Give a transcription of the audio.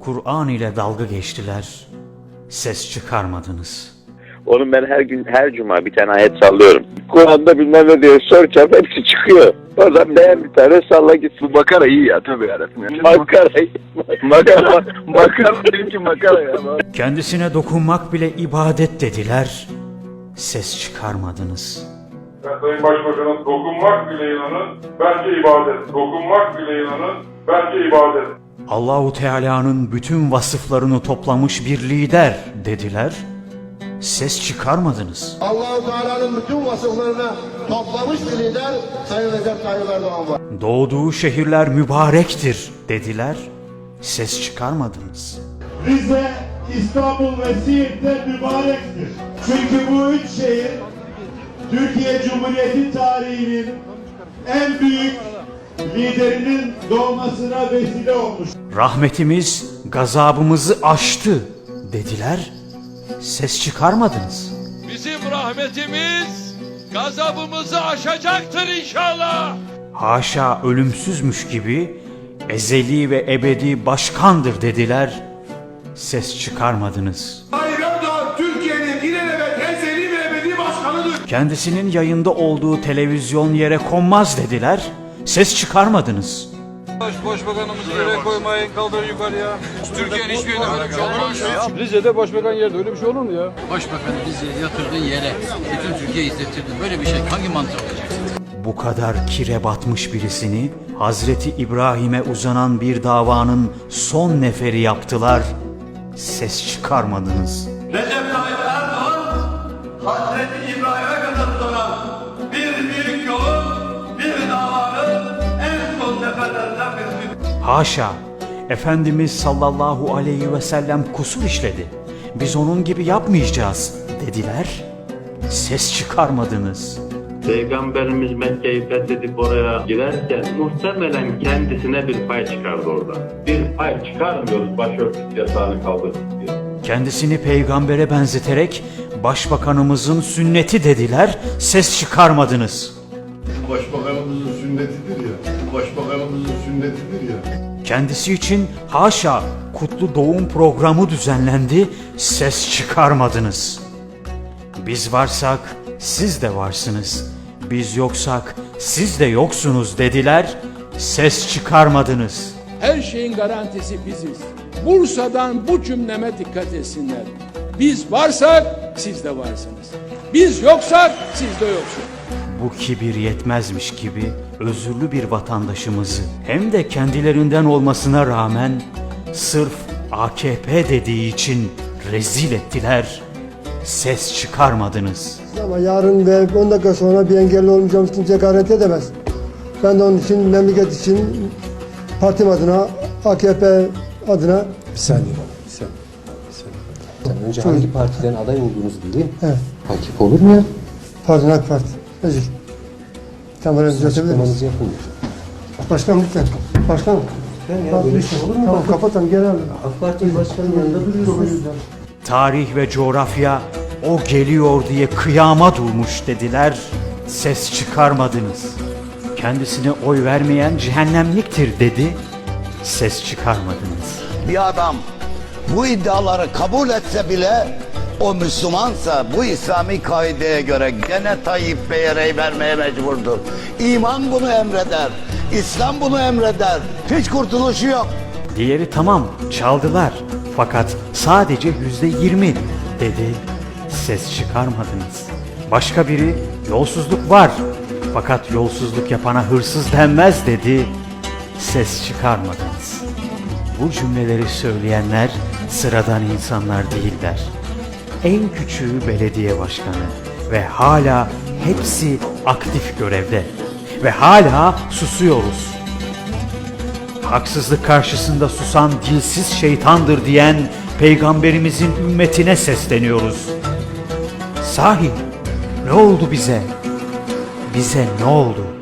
Kur'an ile dalga geçtiler. Ses çıkarmadınız. Onun ben her gün her cuma bir tane ayet sallıyorum. Kur'an'da bilmem ne diye soracağım hepsi çıkıyor. O zaman beğen bir tane salla gitsin. Bu makara iyi ya tabii yarabbim. ya. Makara. makara, makara benimki makara ya. Kendisine dokunmak bile ibadet dediler. Ses çıkarmadınız. Ya Sayın Başbakanım dokunmak bile inanın bence ibadet. Dokunmak bile inanın bence ibadet. Allahu Teala'nın bütün vasıflarını toplamış bir lider dediler. Ses çıkarmadınız. Allahu Teala'nın bütün vasıflarını toplamış bir lider Sayın Recep Tayyip Erdoğan var. Doğduğu şehirler mübarektir dediler. Ses çıkarmadınız. Rize, İstanbul ve Siirt'te mübarektir. Çünkü bu üç şehir Türkiye Cumhuriyeti tarihinin en büyük liderinin doğmasına vesile olmuş. Rahmetimiz gazabımızı aştı dediler. Ses çıkarmadınız. Bizim rahmetimiz gazabımızı aşacaktır inşallah. Haşa ölümsüzmüş gibi ezeli ve ebedi başkandır dediler. Ses çıkarmadınız. Tayyip Erdoğan Türkiye'nin ilelebet ezeli ve ebedi başkanıdır. Kendisinin yayında olduğu televizyon yere konmaz dediler. Ses çıkarmadınız. Baş, başbakanımızı yere koymayın kaldır yukarıya. Türkiye'nin hiçbir yerinde böyle bir şey olmamış ya. Rize'de başbakan yerde öyle bir şey olur mu ya? Başbakanı bizi yatırdın yere. Bütün Türkiye hissettirdin. Böyle bir şey hangi mantık olacak? Bu kadar kire batmış birisini Hazreti İbrahim'e uzanan bir davanın son neferi yaptılar. Ses çıkarmadınız. Haşa, Efendimiz sallallahu aleyhi ve sellem kusur işledi. Biz onun gibi yapmayacağız dediler. Ses çıkarmadınız. Peygamberimiz Mekke'yi fethedip oraya girerken muhtemelen kendisine bir pay çıkardı orada. Bir pay çıkarmıyoruz başörtüsü yasağını kaldırdık diye. Kendisini peygambere benzeterek başbakanımızın sünneti dediler. Ses çıkarmadınız. Başbakanımızın sünnetidir ya. Kendisi için haşa kutlu doğum programı düzenlendi. Ses çıkarmadınız. Biz varsak siz de varsınız. Biz yoksak siz de yoksunuz dediler. Ses çıkarmadınız. Her şeyin garantisi biziz. Bursa'dan bu cümleme dikkat etsinler. Biz varsak siz de varsınız. Biz yoksak siz de yoksunuz. Bu kibir yetmezmiş gibi özürlü bir vatandaşımızı hem de kendilerinden olmasına rağmen sırf AKP dediği için rezil ettiler. Ses çıkarmadınız. Ama yarın ve 10 dakika sonra bir engelli olmayacağımız kimse garanti edemez. Ben de onun için memleket için partim adına, AKP adına Bir saniye bir saniye. Bir saniye. Sen önce hangi partiden aday olduğunuzu bileyim. Evet. Takip olur mu ya? Pardon AK Parti. Özür. Kamerayı düzeltebilir Açıklamanızı misin? yapın. Başkanım lütfen. Başkanım. Ben ya böyle şey olur mu? Tamam kapatalım geri alın. AK Parti başkanının yanında duruyorsunuz. Tarih ve coğrafya o geliyor diye kıyama durmuş dediler. Ses çıkarmadınız. Kendisine oy vermeyen cehennemliktir dedi. Ses çıkarmadınız. Bir adam bu iddiaları kabul etse bile o Müslümansa bu İslami kaideye göre gene Tayyip Bey'e rey vermeye mecburdur. İman bunu emreder. İslam bunu emreder. Hiç kurtuluşu yok. Diğeri tamam çaldılar fakat sadece yüzde yirmi dedi. Ses çıkarmadınız. Başka biri yolsuzluk var fakat yolsuzluk yapana hırsız denmez dedi. Ses çıkarmadınız. Bu cümleleri söyleyenler sıradan insanlar değiller. En küçüğü belediye başkanı ve hala hepsi aktif görevde ve hala susuyoruz haksızlık karşısında susan dilsiz şeytandır diyen peygamberimizin ümmetine sesleniyoruz. Sahi ne oldu bize? Bize ne oldu?